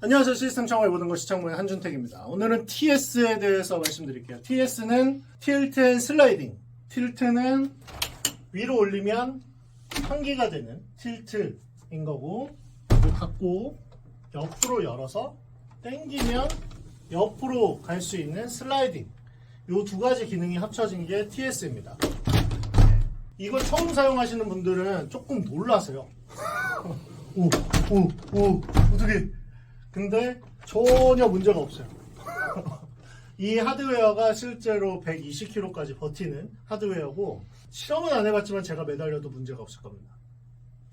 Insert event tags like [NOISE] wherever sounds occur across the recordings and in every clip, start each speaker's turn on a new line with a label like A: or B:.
A: 안녕하세요. 시스템 창고의 모든 것 시청모의 한준택입니다. 오늘은 TS에 대해서 말씀드릴게요. TS는 틸트 앤 슬라이딩. 틸트는 위로 올리면 환기가 되는 틸트인 거고 이거 닫고 옆으로 열어서 당기면 옆으로 갈 수 있는 슬라이딩. 이 두 가지 기능이 합쳐진 게 TS입니다. 이걸 처음 사용하시는 분들은 조금 놀라세요. [LAUGHS] 오, 오, 오, 어떻게. 근데 전혀 문제가 없어요. [LAUGHS] 이 하드웨어가 실제로 120km까지 버티는 하드웨어고, 실험은 안 해봤지만 제가 매달려도 문제가 없을 겁니다.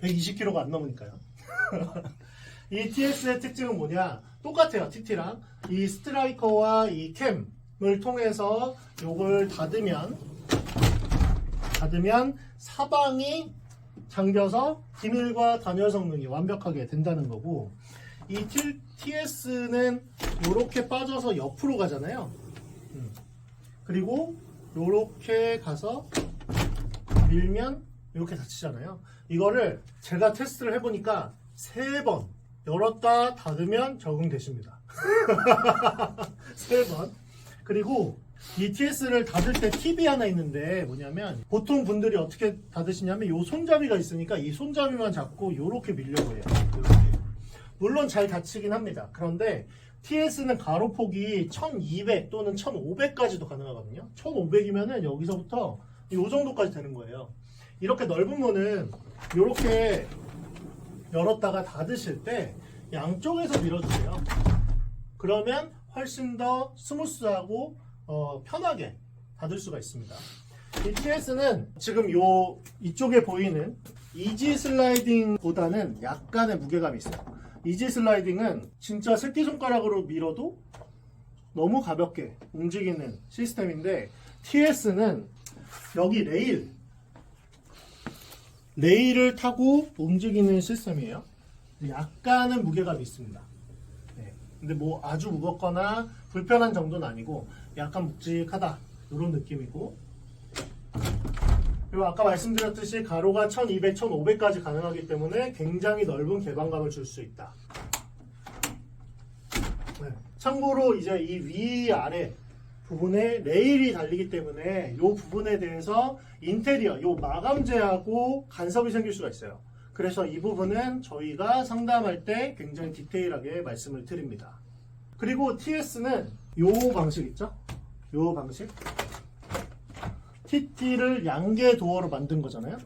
A: 120km가 안 넘으니까요. [LAUGHS] 이 TS의 특징은 뭐냐? 똑같아요, TT랑. 이 스트라이커와 이 캠을 통해서 요걸 닫으면, 닫으면 사방이 잠겨서 기밀과 단열 성능이 완벽하게 된다는 거고 이 TS는 이렇게 빠져서 옆으로 가잖아요. 음. 그리고 이렇게 가서 밀면 이렇게 닫히잖아요. 이거를 제가 테스트를 해보니까 세 번 열었다 닫으면 적응되십니다. [LAUGHS] 세 번. 그리고 이 TS를 닫을 때 팁이 하나 있는데 뭐냐면 보통 분들이 어떻게 닫으시냐면 이 손잡이가 있으니까 이 손잡이만 잡고 이렇게 밀려고 해요. 물론 잘 닫히긴 합니다. 그런데 TS는 가로폭이 1200 또는 1500까지도 가능하거든요. 1500이면은 여기서부터 이 정도까지 되는 거예요. 이렇게 넓은 문은 이렇게 열었다가 닫으실 때 양쪽에서 밀어주세요. 그러면 훨씬 더 스무스하고 어, 편하게 닫을 수가 있습니다. 이 TS는 지금 요 이쪽에 보이는 이지 슬라이딩보다는 약간의 무게감이 있어요. 이지 슬라이딩은 진짜 새끼손가락으로 밀어도 너무 가볍게 움직이는 시스템인데 TS는 여기 레일 레일을 타고 움직이는 시스템이에요. 약간은 무게감이 있습니다. 네. 근데 뭐 아주 무겁거나 불편한 정도는 아니고 약간 묵직하다 이런 느낌이고 그리고 아까 말씀드렸듯이 가로가 1200, 1500까지 가능하기 때문에 굉장히 넓은 개방감을 줄 수 있다. 네. 참고로 이제 이 위 아래 부분에 레일이 달리기 때문에 이 부분에 대해서 인테리어, 이 마감재하고 간섭이 생길 수가 있어요. 그래서 이 부분은 저희가 상담할 때 굉장히 디테일하게 말씀을 드립니다. 그리고 TS는 요 방식 있죠? 요 방식. TT를 양계 도어로 만든 거잖아요.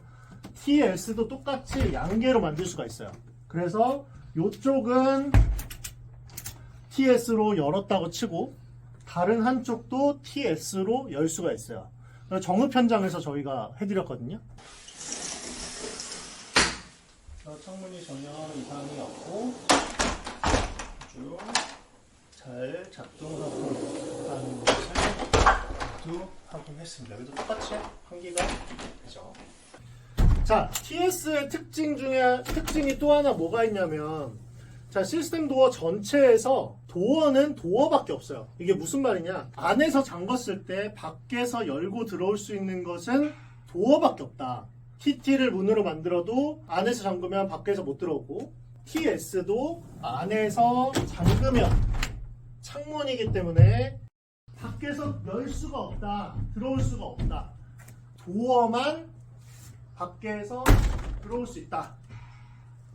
A: TS도 똑같이 양계로 만들 수가 있어요. 그래서 요쪽은 TS로 열었다고 치고 다른 한쪽도 TS로 열 수가 있어요. 정읍 현장에서 저희가 해드렸거든요. 저 창문이 전혀 이상이 없고 아주 잘 작동하고 있다는 것 을 모두 확인했습니다. 여기도 똑같이 환기가 되죠. 자, TS의 특징 중에 특징이 또 하나 뭐가 있냐면 자, 시스템 도어 전체에서 도어는 도어밖에 없어요. 이게 무슨 말이냐? 안에서 잠궜을 때 밖에서 열고 들어올 수 있는 것은 도어밖에 없다. TT를 문으로 만들어도 안에서 잠그면 밖에서 못 들어오고 TS도 안에서 잠그면 창문이기 때문에 밖에서 열 수가 없다. 들어올 수가 없다. 도어만 밖에서 들어올 수 있다.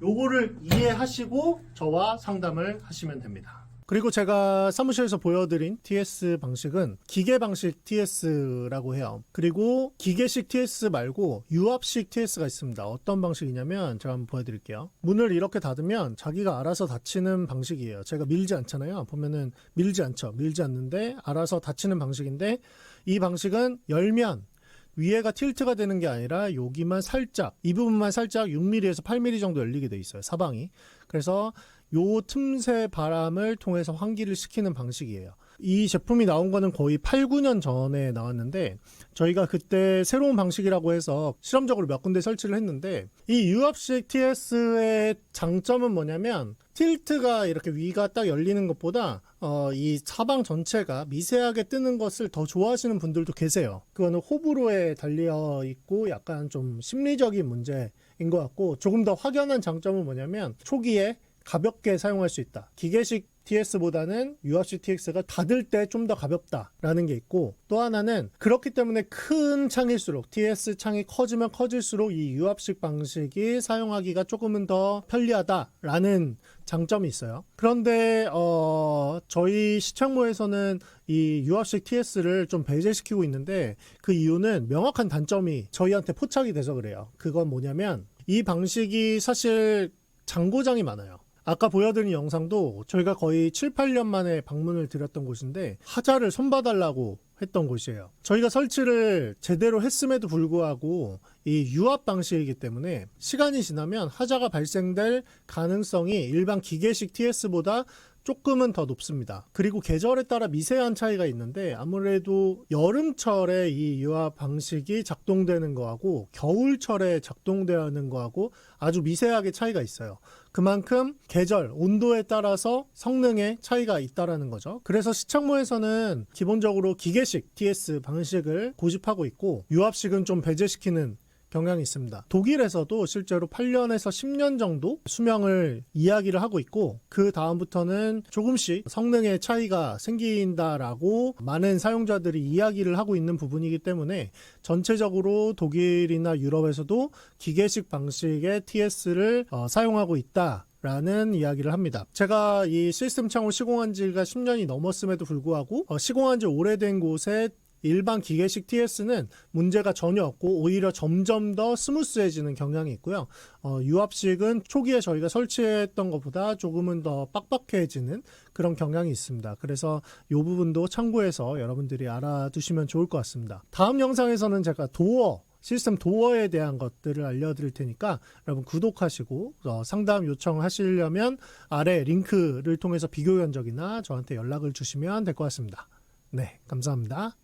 A: 요거를 이해하시고 저와 상담을 하시면 됩니다. 그리고 제가 사무실에서 보여드린 TS 방식은 기계 방식 TS라고 해요. 그리고 기계식 TS 말고 유압식 TS가 있습니다. 어떤 방식이냐면 제가 한번 보여드릴게요. 문을 이렇게 닫으면 자기가 알아서 닫히는 방식이에요. 제가 밀지 않잖아요. 보면은 밀지 않죠. 밀지 않는데 알아서 닫히는 방식인데 이 방식은 열면 위에가 틸트가 되는 게 아니라 여기만 살짝 이 부분만 살짝 6mm에서 8mm 정도 열리게 돼 있어요 사방이. 그래서 요 틈새 바람을 통해서 환기를 시키는 방식이에요 이 제품이 나온 거는 거의 8, 9년 전에 나왔는데 저희가 그때 새로운 방식이라고 해서 실험적으로 몇 군데 설치를 했는데 이 유압식 TS의 장점은 뭐냐면 틸트가 이렇게 위가 딱 열리는 것보다 어, 이 사방 전체가 미세하게 뜨는 것을 더 좋아하시는 분들도 계세요. 그거는 호불호에 달려 있고 약간 좀 심리적인 문제인 것 같고 조금 더 확연한 장점은 뭐냐면 초기에 가볍게 사용할 수 있다. 기계식 TS보다는 유압식 TX가 닫을 때 좀 더 가볍다라는 게 있고 또 하나는 그렇기 때문에 큰 창일수록 TS 창이 커지면 커질수록 이 유압식 방식이 사용하기가 조금은 더 편리하다라는 장점이 있어요. 그런데 어 저희 시창모에서는 이 유압식 TS를 좀 배제시키고 있는데 그 이유는 명확한 단점이 저희한테 포착이 돼서 그래요. 그건 뭐냐면 이 방식이 사실 장고장이 많아요. 아까 보여드린 영상도 저희가 거의 7, 8년 만에 방문을 드렸던 곳인데 하자를 손봐달라고 했던 곳이에요. 저희가 설치를 제대로 했음에도 불구하고 이 유압 방식이기 때문에 시간이 지나면 하자가 발생될 가능성이 일반 기계식 TS보다 조금은 더 높습니다. 그리고 계절에 따라 미세한 차이가 있는데 아무래도 여름철에 이 유압 방식이 작동되는 거하고 겨울철에 작동되는 거하고 아주 미세하게 차이가 있어요. 그만큼 계절, 온도에 따라서 성능에 차이가 있다라는 거죠. 그래서 시창모에서는 기본적으로 기계식 TS 방식을 고집하고 있고 유압식은 좀 배제시키는 경향이 있습니다. 독일에서도 실제로 8년에서 10년 정도 수명을 이야기를 하고 있고 그 다음부터는 조금씩 성능의 차이가 생긴다라고 많은 사용자들이 이야기를 하고 있는 부분이기 때문에 전체적으로 독일이나 유럽에서도 기계식 방식의 TS를 어, 사용하고 있다. 라는 이야기를 합니다. 제가 이 시스템 창을 시공한 지가 10년이 넘었음에도 불구하고 어, 시공한 지 오래된 곳에 일반 기계식 TS는 문제가 전혀 없고 오히려 점점 더 스무스해지는 경향이 있고요. 어, 유압식은 초기에 저희가 설치했던 것보다 조금은 더 빡빡해지는 그런 경향이 있습니다. 그래서 이 부분도 참고해서 여러분들이 알아두시면 좋을 것 같습니다. 다음 영상에서는 제가 도어 시스템 도어에 대한 것들을 알려드릴 테니까 여러분 구독하시고 어, 상담 요청하시려면 아래 링크를 통해서 비교 견적이나 저한테 연락을 주시면 될 것 같습니다. 네, 감사합니다.